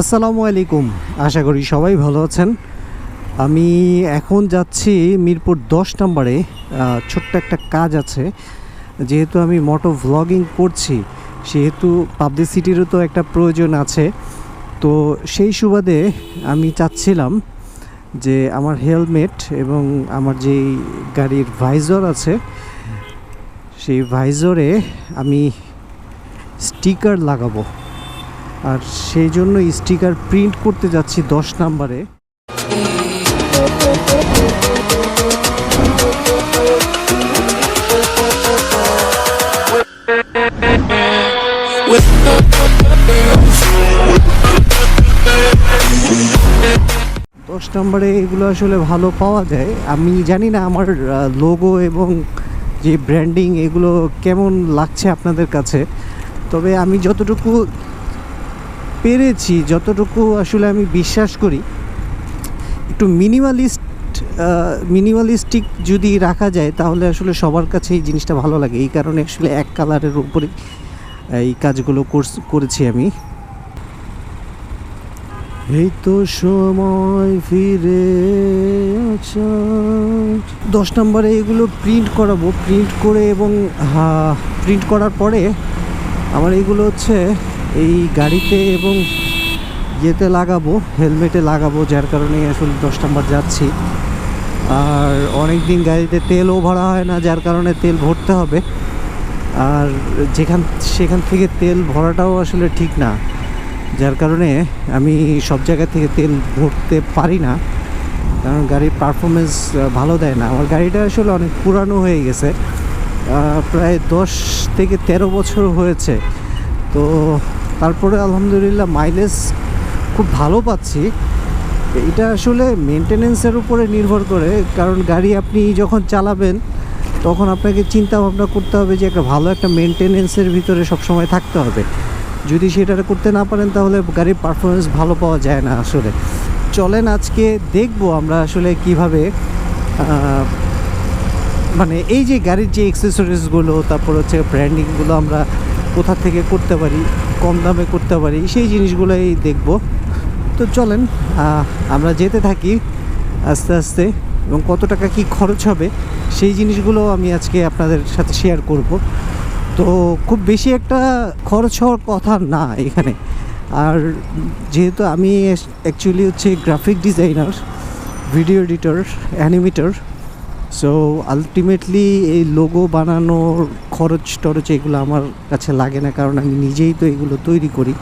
আসসালামু আলাইকুম। আশা করি সবাই ভালো আছেন। আমি এখন যাচ্ছি মিরপুর দশ নম্বরে ছোট্ট একটা কাজ আছে। যেহেতু আমি মোটো ভ্লগিং করছি, সেহেতু পাবলিসিটিরও তো একটা প্রয়োজন আছে। তো সেই সুবাদে আমি চাচ্ছিলাম যে আমার হেলমেট এবং আমার যেই গাড়ির ভাইজর আছে, সেই ভাইজরে আমি স্টিকার লাগাবো। আর সেই জন্য স্টিকার প্রিন্ট করতে যাচ্ছি দশ নাম্বারে। দশ নম্বরে এগুলো আসলে ভালো পাওয়া যায়। আমি জানি না আমার লোগো এবং যে ব্র্যান্ডিং এগুলো কেমন লাগছে আপনাদের কাছে। তবে আমি যতটুকু পেরেছি, যতটুকু আসলে আমি বিশ্বাস করি, একটু মিনিমালিস্ট মিনিমালিস্টিক যদি রাখা যায়, তাহলে আসলে সবার কাছে এই জিনিসটা ভালো লাগে। এই কারণে আসলে এক কালারের উপরে এই কাজগুলো করেছি আমি। এই তো সময় ফিরে। দশ নম্বরে এগুলো প্রিন্ট করাবো। প্রিন্ট করে এবং প্রিন্ট করার পরে আমার এইগুলো হচ্ছে এই গাড়িতে এবং ইয়েতে লাগাবো, হেলমেটে লাগাবো, যার কারণে আসলে দশ নম্বর যাচ্ছি। আর অনেক দিন গাড়িতে তেলও ভরা হয় না, যার কারণে তেল ভরতে হবে। আর যেখান, সেখান থেকে তেল ভরাটাও আসলে ঠিক না। যার কারণে আমি সব জায়গা থেকে তেল ভরতে পারি না। কারণ গাড়ির পারফরমেন্স ভালো দেয় না। আমার গাড়িটা আসলে অনেক পুরানো হয়ে গেছে। প্রায় দশ থেকে তেরো বছর হয়েছে। তো তারপরে আলহামদুলিল্লাহ মাইলেজ খুব ভালো পাচ্ছি। এটা আসলে মেনটেনেন্সের উপরে নির্ভর করে, কারণ গাড়ি আপনি যখন চালাবেন, তখন আপনাকে চিন্তা ভাবনা করতে হবে যে একটা ভালো একটা মেনটেনেন্সের ভিতরে সবসময় থাকতে হবে। যদি সেটা করতে না পারেন, তাহলে গাড়ির পারফরমেন্স ভালো পাওয়া যায় না আসলে। চলেন আজকে দেখব আমরা আসলে কীভাবে মানে এই যে গাড়ির যে এক্সেসরিজগুলো তারপর হচ্ছে ব্র্যান্ডিংগুলো আমরা কোথা থেকে করতে পারি, কম দামে করতে পারি, সেই জিনিসগুলোই দেখব। তো চলেন আমরা যেতে থাকি আস্তে আস্তে এবং কত টাকা কি খরচ হবে, সেই জিনিসগুলো আমি আজকে আপনাদের সাথে শেয়ার করব। তো খুব বেশি একটা খরচ হওয়ার কথা না এখানে। আর যেহেতু আমি অ্যাকচুয়ালি হচ্ছে graphic designer video editor animator so ultimately এই লোগো বানানোর খরচ টরচ এগুলো আমার কাছে লাগে না, কারণ আমি নিজেই তো এগুলো তৈরি করি।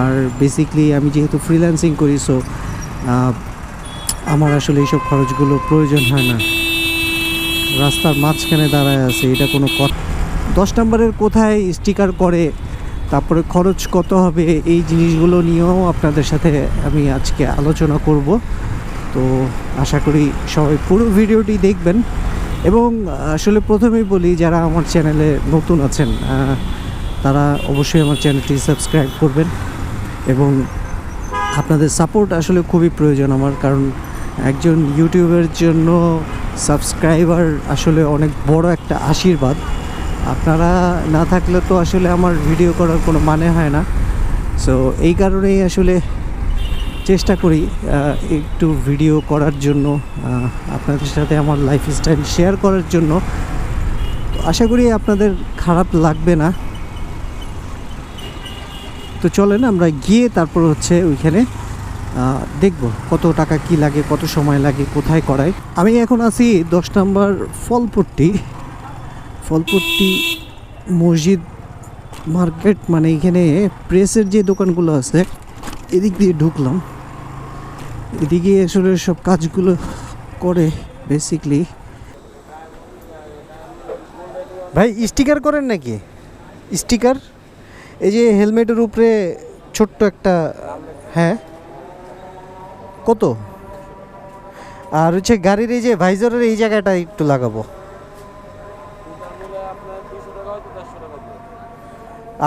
আর বেসিকলি আমি যেহেতু ফ্রিল্যান্সিং করি সো আমার আসলে এইসব খরচগুলো প্রয়োজন হয় না। রাস্তার মাঝখানে দাঁড়ায় আছে, এটা কোনো কথা দশ নম্বরের কোথায় স্টিকার করে, তারপরে খরচ কত হবে, এই জিনিসগুলো নিয়েও আপনাদের সাথে আমি আজকে আলোচনা করব। তো আশা করি সবাই পুরো ভিডিওটি দেখবেন। এবং আসলে প্রথমেই বলি, যারা আমার চ্যানেলে নতুন আছেন তারা অবশ্যই আমার চ্যানেলটি সাবস্ক্রাইব করবেন এবং আপনাদের সাপোর্ট আসলে খুবই প্রয়োজন আমার, কারণ একজন ইউটিউবের জন্য সাবস্ক্রাইবার আসলে অনেক বড় একটা আশীর্বাদ। আপনারা না থাকলে তো আসলে আমার ভিডিও করার কোনো মানে হয় না। সো এই কারণেই আসলে করি একটু ভিডিও করার জন্য আপনাদের সাথে আমার লাইফস্টাইল শেয়ার করার জন্য। তো আশা করি আপনাদের খারাপ লাগবে না। তো চলেন আমরা গিয়ে তারপর হচ্ছে ওইখানে দেখব কত টাকা কি লাগে, কত সময় লাগে, কোথায় করায়। আমি এখন আছি দশ নম্বর ফলপট্টি। ফলপট্টি মসজিদ মার্কেট মানে এখানে প্রেসের যে দোকানগুলো আছে, এদিক দিয়ে ঢুকলাম। এদিকে আসলে সব কাজগুলো করে বেসিকলি ভাই, স্টিকার করেন নাকি? স্টিকার? এই যে হেলমেটের উপরে ছোট্ট একটা হ্যাঁ? কত? আর হচ্ছে গাড়ির এই যে ভাইজারের এই জায়গাটা একটু লাগাবো।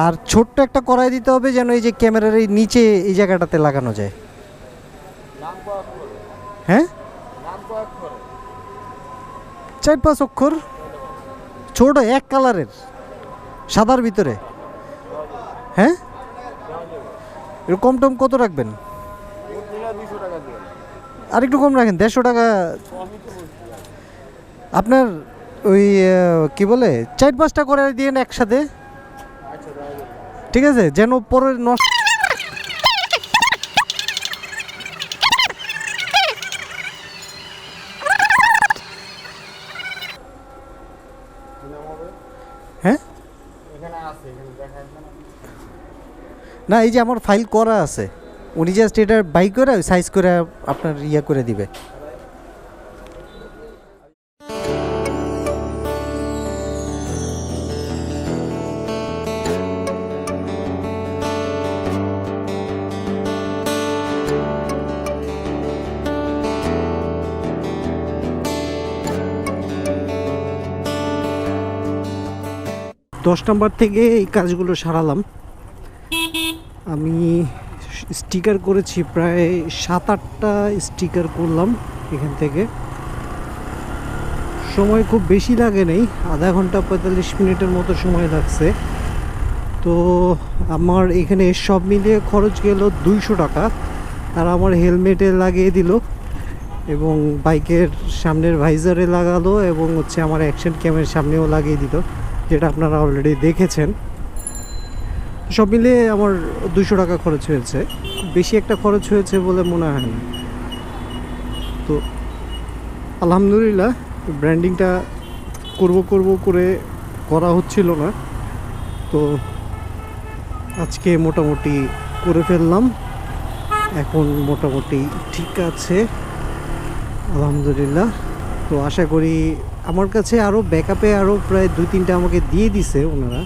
আর ছোট্ট একটা করাই দিতে হবে যেন এই যে ক্যামেরার এই নিচে এই জায়গাটাতে লাগানো যায়। হ্যাঁ? চার পাঁচ অক্ষর, ছোট এক কালারের, সাদার ভিতরে। হ্যাঁ? একটু কম টম কত রাখবেন? দিয়ে আর একটু কম রাখেন, দেড়শো টাকা। আপনার ওই কি বলে, চার পাঁচটা করে দিয়েন একসাথে। ঠিক আছে? যেন পরের নষ্ট হ্যাঁ এখানে আছে এখানে দেখা যাচ্ছে না, এই যে আমার ফাইল করা আছে, উনি জাস্ট এটা বাই করে সাইজ করে আপনার ইয়া করে দিবে। দশ নম্বর থেকে এই কাজগুলো সারালাম। আমি স্টিকার করেছি প্রায় সাত আটটা স্টিকার করলাম এখান থেকে। সময় খুব বেশি লাগে নেই, আধা ঘণ্টা পঁয়তাল্লিশ মিনিটের মতো সময় লাগছে। তো আমার এখানে সব মিলিয়ে খরচ গেল দুইশো টাকা। আর আমার হেলমেটে লাগিয়ে দিল এবং বাইকের সামনের ভাইজারে লাগালো এবং হচ্ছে আমার অ্যাকশন ক্যামের সামনেও লাগিয়ে দিল। যেটা আপনারা অলরেডি দেখেছেন। সব মিলিয়ে আমার দুশো টাকা খরচ হয়েছে। বেশি একটা খরচ হয়েছে বলে মনে হয় না। তো আলহামদুলিল্লাহ ব্র্যান্ডিংটা করব করব করে করা হচ্ছিল না। তো আজকে মোটামুটি করে ফেললাম। এখন মোটামুটি ঠিক আছে। আলহামদুলিল্লাহ। তো আশা করি আমার কাছে আরও ব্যাকআপে আরও প্রায় দুই, তিনটা আমাকে দিয়ে দিছে ওনারা।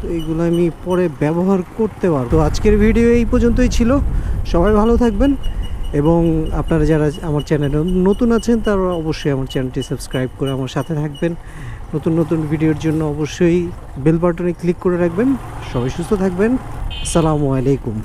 তো এইগুলো আমি পরে ব্যবহার করতে পারব। তো আজকের ভিডিও এই পর্যন্তই ছিল। সবাই ভালো থাকবেন এবং আপনারা যারা আমার চ্যানেলে নতুন আছেন, তারা অবশ্যই আমার চ্যানেলটি সাবস্ক্রাইব করে আমার সাথে থাকবেন। নতুন নতুন ভিডিওর জন্য অবশ্যই বেল বাটনে ক্লিক করে রাখবেন। সবাই সুস্থ থাকবেন। আসসালামু আলাইকুম।